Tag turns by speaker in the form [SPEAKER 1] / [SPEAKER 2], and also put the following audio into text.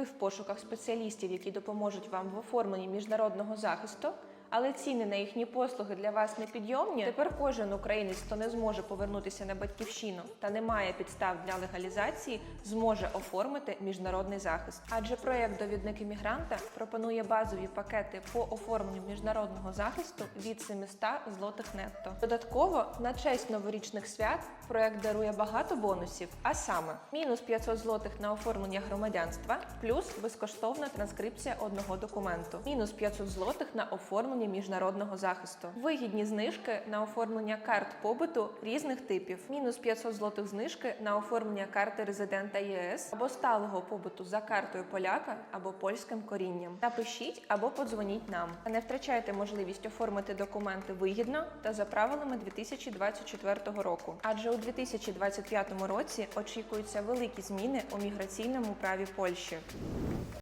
[SPEAKER 1] Ви в пошуках спеціалістів, які допоможуть вам в оформленні міжнародного захисту. Але ціни на їхні послуги для вас непідйомні. Тепер кожен українець, хто не зможе повернутися на батьківщину та не має підстав для легалізації, зможе оформити міжнародний захист. Адже проект довідник іммігранта пропонує базові пакети по оформленню міжнародного захисту від 700 злотих нетто. Додатково на честь новорічних свят проект дарує багато бонусів, а саме мінус 500 злотих на оформлення громадянства, плюс безкоштовна транскрипція одного документу, мінус 500 злотих на оформлення міжнародного захисту, вигідні знижки на оформлення карт побуту різних типів, мінус 500 злотих знижки на оформлення карти резидента ЄС або сталого побуту за картою поляка або польським корінням. Напишіть або подзвоніть нам. Та не втрачайте можливість оформити документи вигідно та за правилами 2024 року. Адже у 2025 році очікуються великі зміни у міграційному праві Польщі.